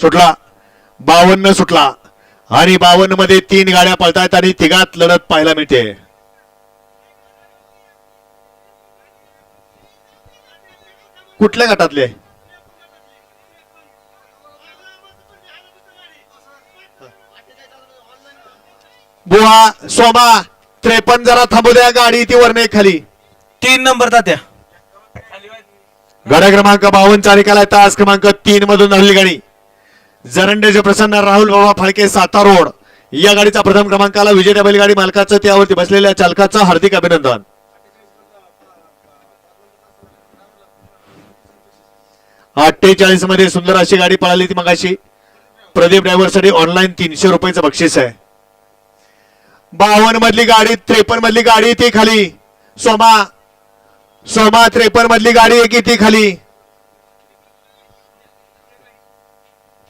सुटला. बावन्न सुटला. आणि बावन्नमध्ये तीन गाड्या पळतायत आणि तिघात लढत पाहायला मिळते. कुठल्या गटातले? बुवा सोमा त्रेपन्न जरा थांबू द्या गाडी ती वरने खाली. तीन नंबर तात्या. गाड्या क्रमांक बावन्न चारिकाला तास क्रमांक तीन मधून हल्ली गाडी. जरंडेचे प्रसन्न राहुल बाबा फाळके सातारोड या गाडीचा प्रथम क्रमांकाला विजय बैलगाडी गाडी मालकाचं त्यावरती बसलेल्या चालकाचं हार्दिक अभिनंदन. अठ्ठेचाळीसमध्ये सुंदर अशी गाडी पळाली ती मगाशी. प्रदीप ड्रायव्हरसाठी ऑनलाईन तीनशे रुपयाचं बक्षीस आहे. बावन्न मधली गाडी त्रेपन्न मधली गाडी ती खाली. सोमा सोमा त्रेपन्न मधली गाडी आहे की ती खाली.